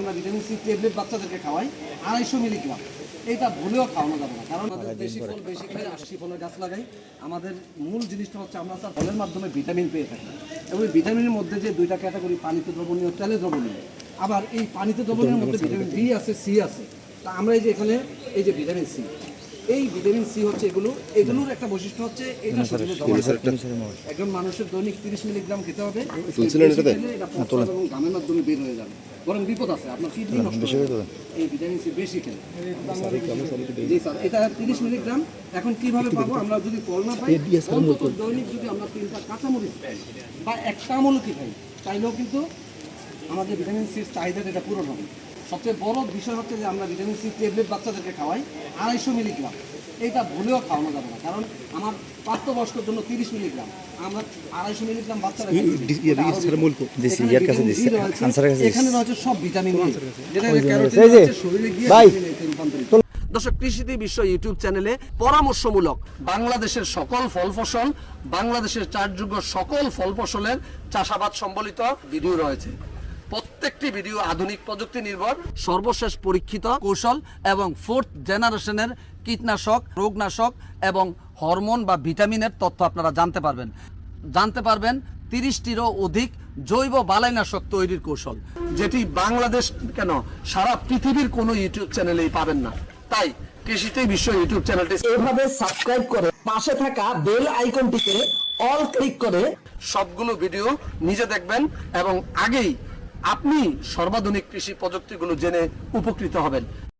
আমরা vitamin C tablet বাচ্চাদেরকে খাওয়াই আড়াইশো মিলিগ্রাম এটা ভুলেও খাওয়ানো যাবে না কারণ আমাদের বেশি ফল বেশি খাই আশি ফলের গাছ লাগাই। আমাদের মূল জিনিসটা হচ্ছে আমরা স্যার ফলের মাধ্যমে ভিটামিন পেয়ে থাকি। এবং ভিটামিনের মধ্যে যে দুইটা ক্যাটাগরি পানিতে দ্রবণীয় তেলে দ্রবণীয় আবার এই পানিতে দ্রবণীয় মধ্যে ভিটামিন বি আছে সি আছে। তা আমরা এই যে এখানে এই যে ভিটামিন সি এই ভিটামিন সি হচ্ছে এগুলো এগুলোর একটা বৈশিষ্ট্য হচ্ছে এটা শরীরে একজন মানুষের দৈনিক তিরিশ মিলিগ্রাম খেতে হবে এবং ঘামের মাধ্যমে বের হয়ে যাবে। বরং বিপদ আছে আপনার কিডনি নষ্ট হয়ে যাবে। এই ভিটামিন সি বেশি খেলে। জি স্যার এটা তিরিশ মিলিগ্রাম। এখন কীভাবে পাবো? আমরা যদি ফল না পাই অন্তত দৈনিক যদি আমরা তিনটা কাঁচামরিচ খাই বা একটা আমলকি খাই তাইলেও কিন্তু আমাদের ভিটামিন সির চাহিদাটা এটা পূরণ হবে। সবচেয়ে বড় বিষয় হচ্ছে যে আমরা ভিটামিন সি ট্যাবলেট বাচ্চাদেরকে খাওয়াই আড়াইশো মিলিগ্রাম। এটা ভুলেও খাওয়ানো যাবে না। কারণ আমার প্রাপ্তবয়স্কের জন্য তিরিশ মিলিগ্রাম আমরা আড়াইশো মিলিগ্রাম বাচ্চারা। দিছি, এখানে রয়েছে, সব ভিটামিন শরীরে গিয়ে এতে রূপান্তরিত। দর্শক কৃষিতে বিশ্ব ইউটিউব চ্যানেলে পরামর্শমূলক বাংলাদেশের সকল ফল ফসল বাংলাদেশের চাষযোগ্য সকল ফল ফসলের চাষাবাদ সম্বলিত ভিডিও রয়েছে। প্রত্যেকটি ভিডিও আধুনিক প্রযুক্তি নির্ভর, সর্বশেষ পরীক্ষিত কৌশল এবং ফোর্থ জেনারেশনের কীটনাশক, রোগনাশক এবং হরমোন বা ভিটামিনের তথ্য আপনারা জানতে পারবেন। জানতে পারবেন তিরিশটিরও অধিক জৈব বালাইনাশক তৈরির কৌশল, যেটি বাংলাদেশ কেন সারা পৃথিবীর কোনো ইউটিউব চ্যানেলেই পাবেন না। তাই কৃষিতেই বিশ্ব ইউটিউব চ্যানেলটি এভাবে সাবস্ক্রাইব করে পাশে থাকা বেল আইকনটিতে অল ক্লিক করে সবগুলো ভিডিও নিজে দেখবেন এবং আগেই আপনি সর্বাধুনিক কৃষি প্রযুক্তিগুলো জেনে উপকৃত হবেন।